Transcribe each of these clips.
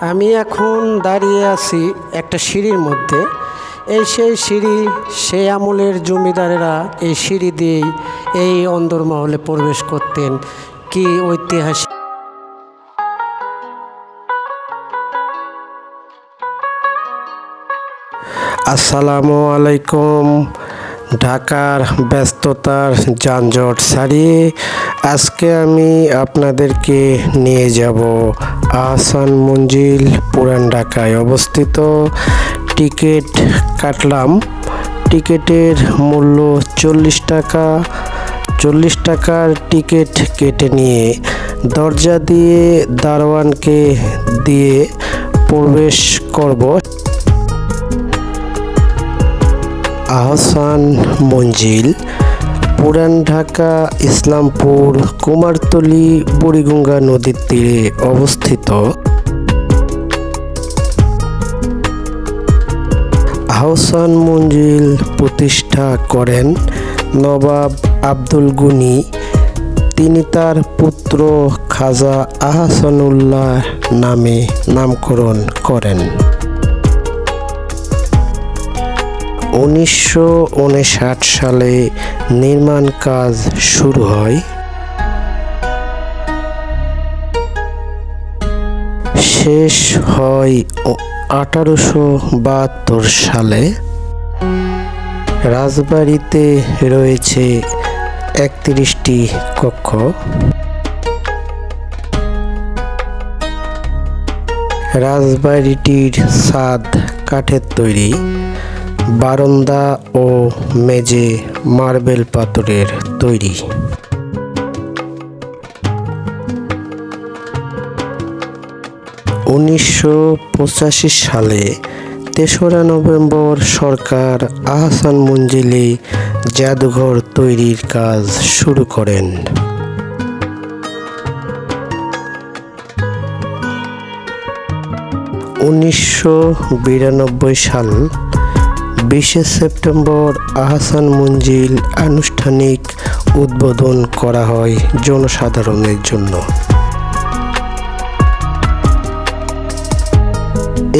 আমি এখন দাঁড়িয়ে আছি একটা সিঁড়ির মধ্যে। এই সেই সিঁড়ি, সেই আমলের জমিদারেরা এই সিঁড়ি দিয়েই এই অন্দরমহলে প্রবেশ করতেন। কি ঐতিহাসিক আসসালামু আলাইকুম, ঢাকার ব্যস্ততার যানজট ছাড়িয়ে আজকে আমি আপনাদেরকে নিয়ে যাব আহসান মঞ্জিল, পুরান ঢাকায় অবস্থিত। টিকিট কাটলাম। টিকিটের মূল্য চল্লিশ টাকা। চল্লিশ টাকার টিকিট কেটে নিয়ে দরজা দিয়ে দারোয়ানকে দিয়ে প্রবেশ করব। আহসান মঞ্জিল পুরান ঢাকা, ইসলামপুর, কুমারতলি, বুড়িগঙ্গা নদীর তীরে অবস্থিত। আহসান মঞ্জিল প্রতিষ্ঠা করেন নবাব আব্দুল গুনি। তিনি তার পুত্র খাজা আহসানুল্লাহ নামে নামকরণ করেন। উনিশশো উনষাট সালে নির্মাণ কাজ শুরু হয়। শেষ হয় আঠারোশো বাহাত্তর সালে। রাজবাড়িতে রয়েছে একত্রিশটি কক্ষ। রাজবাড়িটির ছাদ কাঠের তৈরি। বারান্দা ও মেঝে মার্বেল পাথরের তৈরি। উনিশশো পঁচাশি সালে তেসরা নভেম্বর সরকার আহসান মঞ্জিলে জাদুঘর তৈরির কাজ শুরু করেন। উনিশশো বিরানব্বই সাল বিশে সেপ্টেম্বর আহসান মঞ্জিল আনুষ্ঠানিক উদ্বোধন করা হয় জনসাধারণের জন্য।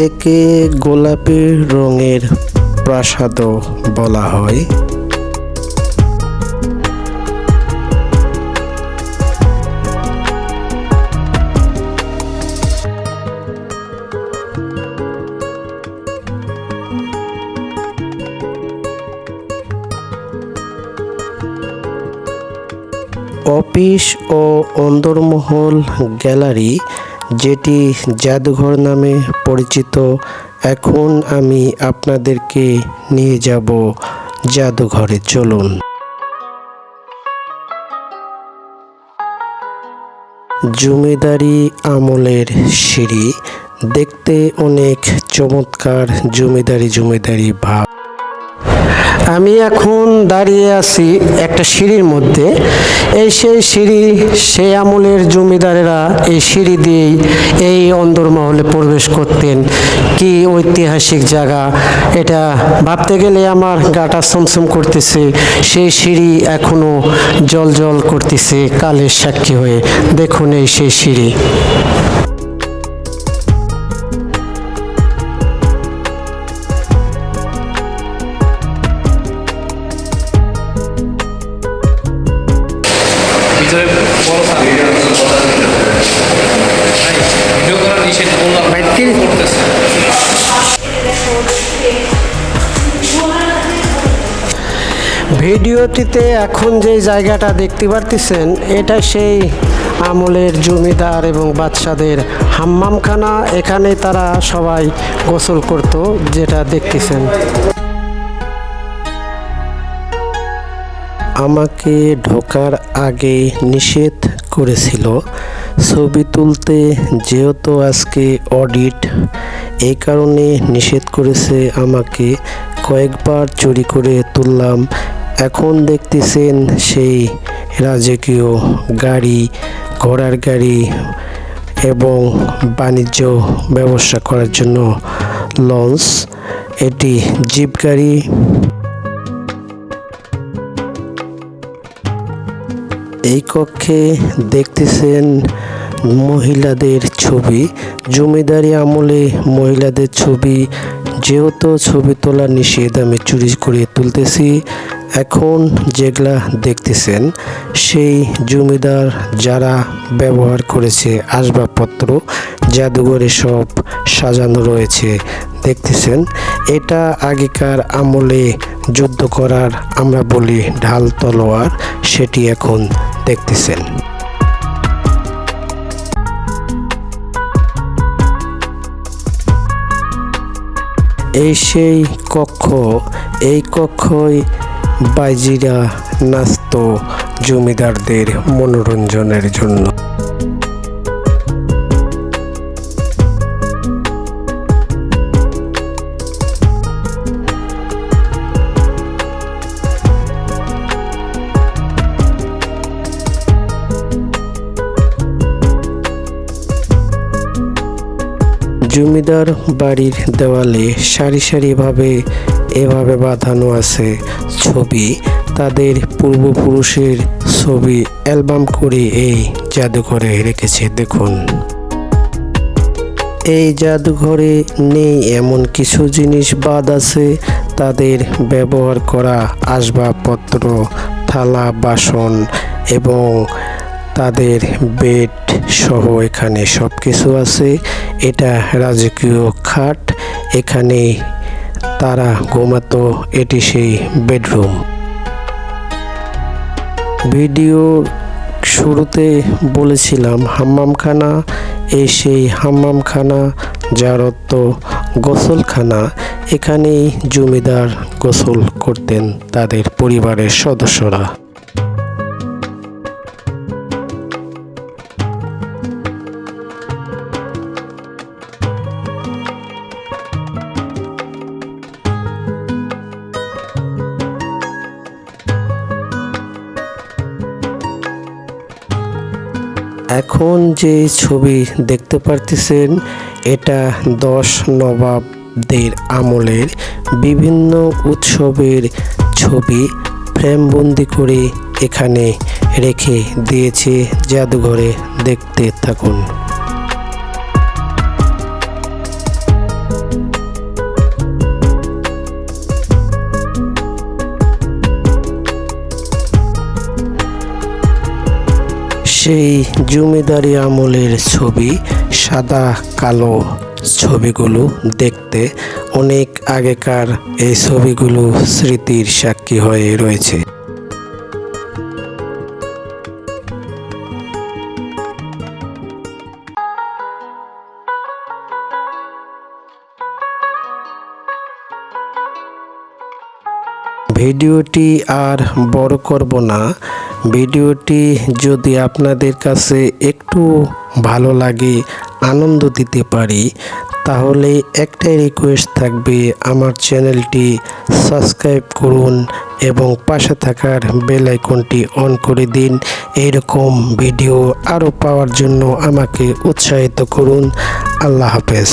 একে গোলাপি রঙের প্রাসাদও বলা হয়। অফিস ও অন্দরমহল গ্যালারি, যেটি জাদুঘর নামে পরিচিত। এখন আমি আপনাদেরকে নিয়ে যাব জাদুঘরে, চলুন। জমিদারি আমলের সিঁড়ি। দেখতে অনেক চমৎকার জমিদারি জমিদারি ভাব। আমি এখন দাঁড়িয়ে আছি একটা সিঁড়ির মধ্যে। এই সেই সিঁড়ি, সেই আমলের জমিদারেরা এই সিঁড়ি দিয়েই এই অন্দরমহলে প্রবেশ করতেন। কি ঐতিহাসিক জায়গা। এটা ভাবতে গেলে আমার গাটা সমসম করতেছে। সেই সিঁড়ি এখনও জল জল করতেছে কালের সাক্ষী হয়ে। দেখুন এই সেই সিঁড়ি। বললাম। ভাই, করতেছে। ভিডিওটিতে এখন যে জায়গাটা দেখতে পারতেছেন এটা সেই আমলের জমিদার এবং বাদশাদের হাম্মামখানা। এখানে তারা সবাই গোসল করত যেটা দেখতেছেন। আমাকে ঢোকার আগে নিষেধ করেছিল ছবি তুলতে যেহেতু আজকে অডিট, এই কারণে নিষেধ করেছে আমাকে কয়েকবার চুরি করে তুললাম। এখন দেখতেছেন সেই রাজকীয় গাড়ি, ঘোড়ার গাড়ি এবং বাণিজ্য ব্যবসা করার জন্য লঞ্চ। এটি জিপ গাড়ি। এই কক্ষে দেখতেছেন মহিলাদের ছবি। জমিদারি আমলে মহিলাদের ছবি। যেহেতু ছবি তোলা নিষেধ, আমি চুরি করে তুলতেছি। এখন যেগুলা দেখতেছেন, সেই জমিদার যারা ব্যবহার করেছে আসবাবপত্র, জাদুঘরে সব সাজানো রয়েছে, দেখতেছেন? এটা আগেকার আমলে যুদ্ধ করার, আমরা বলি ঢাল তলোয়ার, সেটি এখন দেখতেছেন। এই সেই কক্ষ এই কক্ষই বাইজিরা নাচত জমিদারদের মনোরঞ্জনের জন্য। জমিদার বাড়ির দেওয়ালে সারি সারিভাবে এভাবে বাঁধানো আছে ছবি। তাদের পূর্বপুরুষের ছবি, অ্যালবাম করে এই জাদুঘরে রেখেছে, দেখুন। এই জাদুঘরে নেই এমন কিছু জিনিস বাদ আছে। তাদের ব্যবহার করা আসবাবপত্র, থালা, বাসন এবং তাদের বেড সহ এখানে সব কিছু আছে। এটা রাজকীয় খাট। এখানে তারা ঘুমাতো, এটি সেই বেডরুম। ভিডিও শুরুতে বলেছিলাম, হাম্মামখানা, এই সেই হাম্মামখানা যার অর্থ গোসলখানা। এখানেই জমিদার গোসল করতেন তাদের পরিবারের সদস্যরা। এখন যে ছবি দেখতে পারতেছেন, এটা দশ নবাবদের আমলের বিভিন্ন উৎসবের ছবি ফ্রেমবন্দি করে এখানে রেখে দিয়েছে জাদুঘরে। দেখতে থাকুন। সেই জমিদারি আমলের ছবি, সাদা কালো ছবিগুলো দেখতে অনেক আগেকার এই ছবিগুলো স্মৃতির সাক্ষী হয়ে রয়েছে। ভিডিওটি আর বড় করব না। ভিডিওটি যদি আপনাদের কাছে একটু ভালো লাগে, আনন্দ দিতে পারি, তাহলে একটাই রিকোয়েস্ট থাকবে, আমার চ্যানেলটি সাবস্ক্রাইব করুন এবং পাশে থাকার বেল আইকনটি অন করে দিন। এইরকম ভিডিও আরও পাওয়ার জন্য আমাকে উৎসাহিত করুন। আল্লাহ হাফেজ।